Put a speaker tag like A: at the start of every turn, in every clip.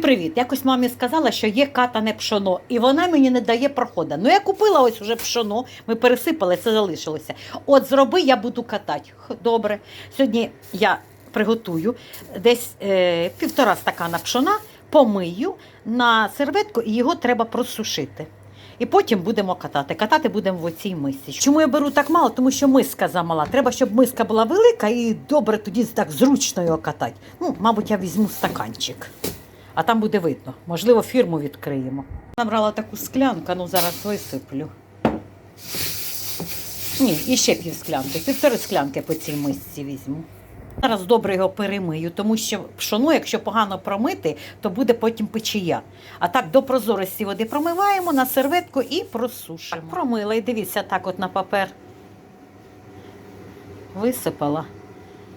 A: Привіт! Якось мамі сказала, що є катане пшоно, і вона мені не дає проходу. Ну я купила ось уже пшоно, ми пересипали, це залишилося. От зроби, я буду катати. Добре. Сьогодні я приготую десь е, півтора стакана пшона, помию на серветку і його треба просушити. І потім будемо катати. Катати будемо в оцій мисці. Чому я беру так мало? Тому що миска замала. Треба, щоб миска була велика і добре тоді так зручно його катати. Ну, мабуть, я візьму стаканчик. А там буде видно. Можливо, фірму відкриємо. Набрала таку склянку, ну зараз висиплю. Ні, і ще пів склянки. Півтори склянки по цій мисці візьму. Зараз добре його перемию, тому що пшоно, якщо погано промити, то буде потім печія. А так до прозорості води промиваємо на серветку і просушимо. Промила і дивіться, так от на папер висипала.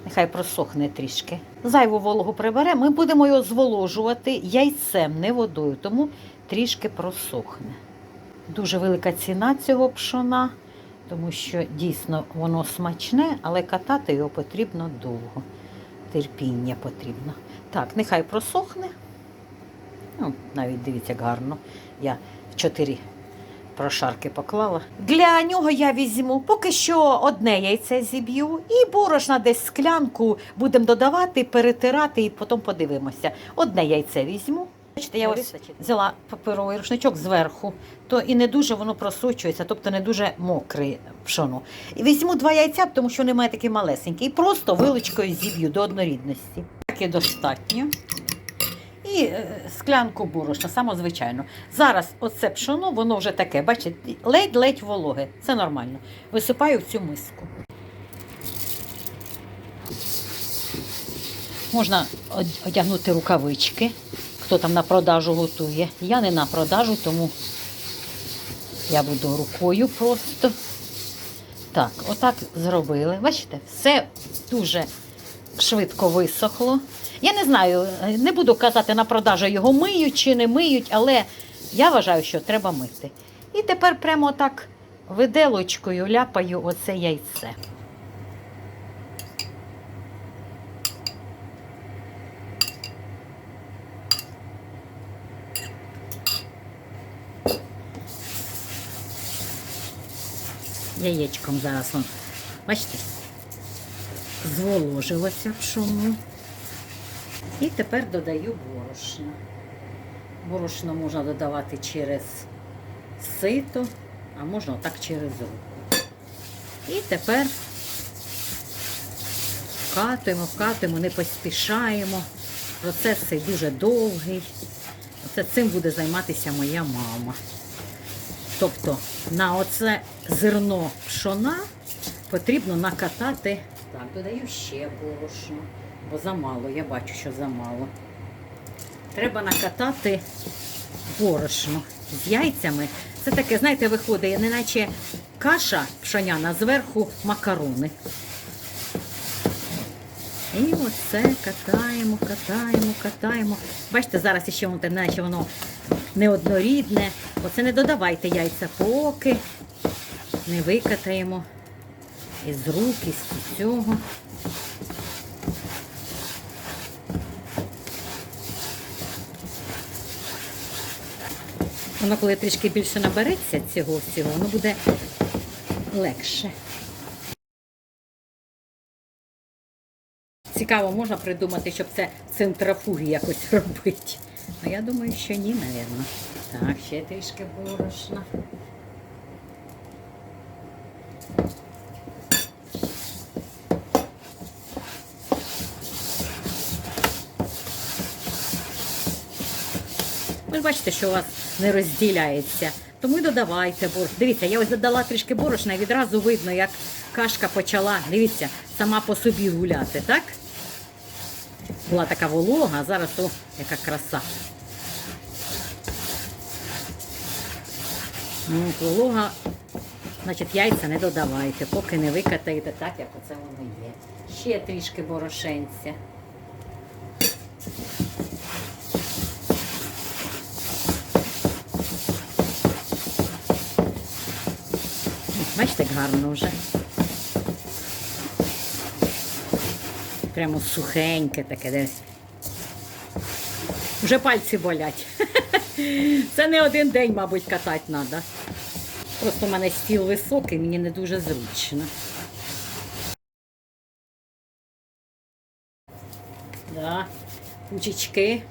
A: Нехай просохне трішки. Зайву вологу приберемо. Ми будемо його зволожувати яйцем, не водою, тому трішки просохне. Дуже велика ціна цього пшона, тому що дійсно воно смачне, але катати його потрібно довго. Терпіння потрібно. Так, нехай просохне. Ну, навіть дивіться, як гарно. Я чотири прошарки поклала. Для нього я візьму поки що одне яйце зіб'ю і борошна десь склянку будемо додавати, перетирати і потім подивимося. Одне яйце візьму. Бачите, я ось взяла паперовий рушничок зверху, то і не дуже воно просочується, тобто не дуже мокре пшоно. І візьму два яйця, тому що вони мають такі малесенькі, і просто вилочкою зіб'ю до однорідності. Так і достатньо. І е, склянку борошна, саме звичайно. Зараз оце пшоно, воно вже таке, бачите, ледь-ледь вологе. Це нормально. Висипаю в цю миску. Можна одягнути рукавички, хто там на продажу готує. Я не на продажу, тому я буду рукою просто. Так, отак зробили. Бачите, все дуже швидко висохло. Я не знаю, не буду казати на продажу його миють чи не миють, але я вважаю, що треба мити. І тепер прямо так виделочкою ляпаю оце яйце. Яєчком зараз он. Бачите? Зволожилося пшоно. І тепер додаю борошно. Борошно можна додавати через сито, а можна отак через руку. І тепер вкатуємо, вкатуємо, не поспішаємо. Процес цей дуже довгий. Оце цим буде займатися моя мама. Тобто на оце зерно пшона потрібно накатати. Так, додаю ще борошно, бо замало, я бачу, що замало. Треба накатати борошно з яйцями. Це таке, знаєте, виходить, неначе каша пшоняна, зверху макарони. І оце катаємо, катаємо, катаємо. Бачите, зараз ще воно, наче воно неоднорідне. Оце не додавайте яйця, поки не викатаємо із рук, із цього. Воно, коли трішки більше набереться цього всього, воно буде легше. Цікаво, можна придумати, щоб це центрофуги якось робити. А я думаю, що ні, мабуть. Так, ще трішки борошна. Ви ж бачите, що у вас не розділяється. Тому й додавайте борщ. Дивіться, я ось додала трішки борошна і відразу видно, як кашка почала, дивіться, сама по собі гуляти, так? Була така волога, а зараз о, яка краса. Ну, волога, значить, яйця не додавайте, поки не викатаєте так, як оце воно є. Ще трішки борошенця. Бачите, як гарно вже. Прямо сухеньке таке десь. Вже пальці болять. Це не один день, мабуть, катати треба. Просто в мене стіл високий, мені не дуже зручно. Да, кучечки.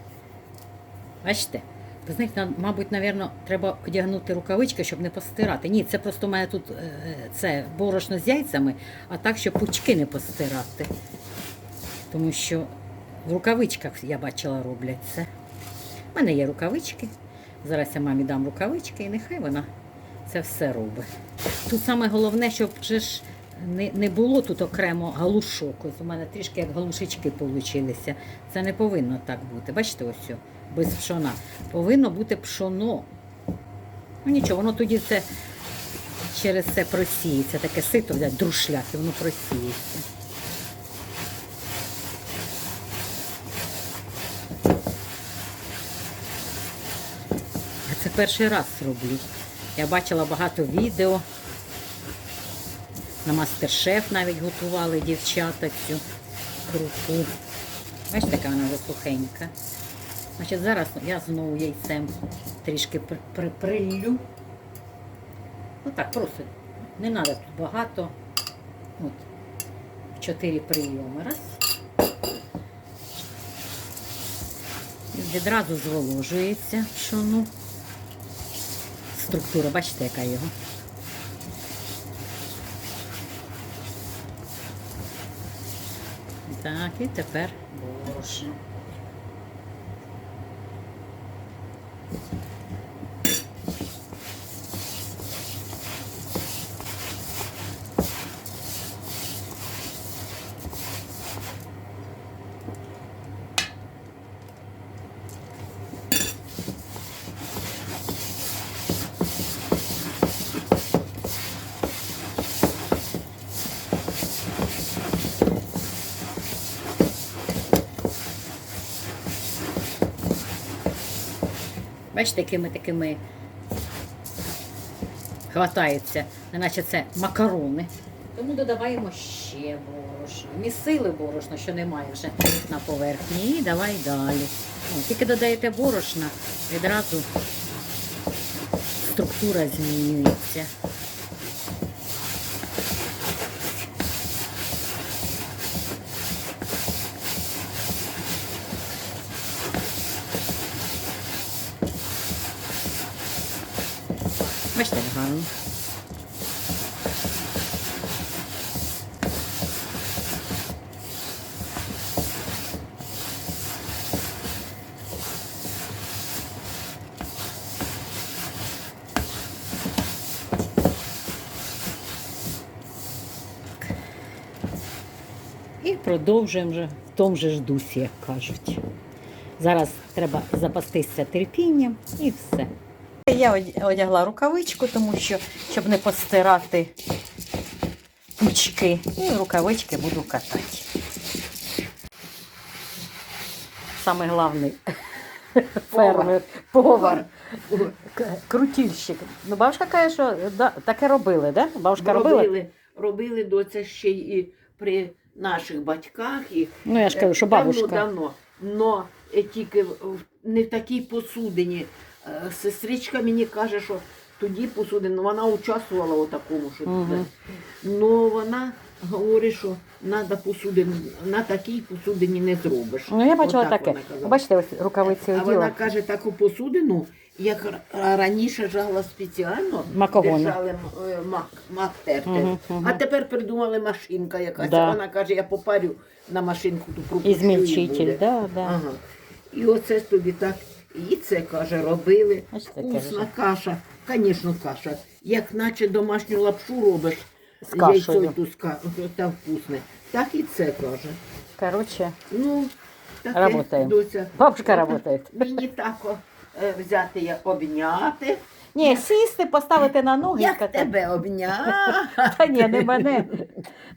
A: Бачите? Ви знаєте, мабуть, напевно, треба одягнути рукавички, щоб не постирати. Ні, це просто мене тут е, це борошно з яйцями, а так, щоб пучки не постирати. Тому що в рукавичках я бачила роблять це. У мене є рукавички. Зараз я мамі дам рукавички і нехай вона це все робить. Тут саме головне, щоб ж не, не було тут окремо галушок. Ось у мене трішки як галушечки вийшлися. Це не повинно так бути. Бачите, ось без пшона. Повинно бути пшоно. Ну нічого, воно тоді це через це просіється. Таке сито взяти, друшляк, і воно просіється. Я це перший раз роблю. Я бачила багато відео. На мастер-шеф навіть готували дівчата цю крупу. Бачите, яка вона вже сухенька. Значить, зараз я знову яйцем трішки при- при- приллю. Ну так, просто не треба тут багато. От. Чотири прийоми. Раз. Відразу зволожується пшону. Структура, бачите, яка його. Так, і тепер борошно. Бачите, якими такими хватаються, неначе це макарони. Тому додаваємо ще борошно. Місили борошно, що немає вже на поверхні. І давай далі. О, тільки додаєте борошна, відразу структура змінюється. Як гарно. І продовжуємо вже в тому же ж дусі, як кажуть. Зараз треба запастися терпінням і все. Я одягла рукавичку, тому що, щоб не постирати пучки. І рукавички буду катати. Самий головний фермер, повар, крутільщик. Ну, бабушка каже, що да, таке робили, да? Бабушка робила?
B: робили, робили доця ще і при наших батьках. І
A: Ну, я ж кажу, що бабушка.
B: Давно, давно. Но е, тільки в- не в такій посудині. Е, Сестричка мені каже, що тоді посудина, ну, вона участвувала у такому, що
A: Мгм.
B: туди. Ну вона говорить, що треба посудину, на такій посудині не зробиш.
A: Ну, я бачила
B: Отак
A: таке.
B: вона казала.
A: Бачите, ось рукавиці
B: А
A: оділа.
B: вона каже, таку посудину, як р- раніше жала спеціально,
A: Макогони.
B: держали м- е, мак, мак терти.
A: Мгм, мгм.
B: А тепер придумали машинка якась.
A: Да.
B: Вона каже, я попарю на машинку ту пропущу.
A: І змільчитель,
B: буде.
A: да, да.
B: Ага. І оце ж тобі так. І це, каже, робили. Вкусна
A: вже.
B: каша. Звісно, каша. Як наче домашню лапшу робиш,
A: З кашею.
B: яйцо ту ска- та вкусне. Так і це каже.
A: Коротше,
B: Ну, таке,
A: Работаем.
B: доця.
A: бабушка працює.
B: Мені так о, е, взяти, як обняти.
A: Ні, сісти, поставити на ноги і
B: Як
A: катати.
B: тебе обняти?
A: Та ні, не мене.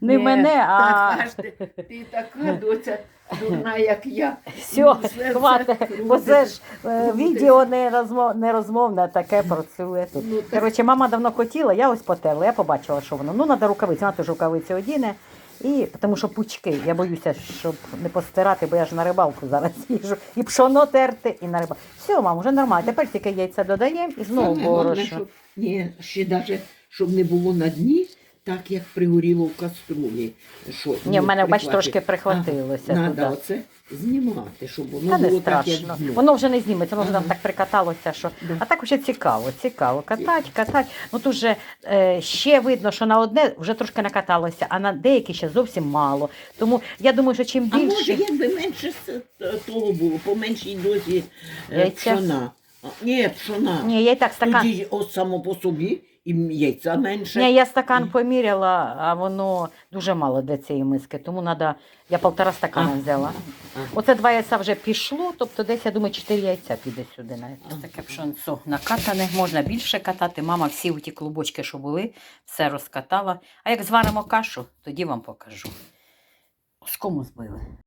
A: Не мене, а
B: Так, аж ти, ти така доця дурна, як я.
A: все, хватить. Бо це ж е, відео не розмов, не розмовне, таке працює тут.
B: Ну, так.
A: Коротше, мама давно хотіла, я ось потерла, я побачила, що воно. Ну, треба рукавиці, вона теж рукавиці одіне. І тому що пучки, я боюся, щоб не постирати, бо я ж на рибалку зараз їжу. І пшоно терти, і на рибалку. Все, мам, вже нормально. Тепер тільки яйця додаємо і знову
B: Саме головне,
A: борошно.
B: щоб, ні, ще навіть, щоб не було на дні, так як пригоріло в каструлі. Що,
A: Ні, в мене, бач, трошки прихватилося
B: Ага,
A: туди.
B: Надо оце знімати, щоб воно
A: Та не
B: було так,
A: страшно.
B: як дно.
A: Воно вже не зніметься, воно вже там так прикаталося, що.
B: Да.
A: А так вже цікаво, цікаво. Катать, катать. Ну тут же е, ще видно, що на одне вже трошки накаталося, а на деякі ще зовсім мало. Тому я думаю, що чим
B: А
A: більше.
B: може, якби менше с- того було, по меншій дозі е,
A: Яйця?
B: пшона. А, Ні, пшона.
A: Ні, я і так стакан.
B: Тоді от само по собі і яйця менше.
A: Ні, я стакан поміряла, а воно дуже мало для цієї миски, тому треба. Я полтора стакана
B: А,
A: взяла.
B: а.
A: Оце два яйця вже пішло, тобто десь, я думаю, чотири яйця піде сюди. навіть. Таке пшонцо накатане, можна більше катати. Мама всі ті клубочки, що були, все розкатала. А як зваримо кашу, тоді вам покажу. З кому збили?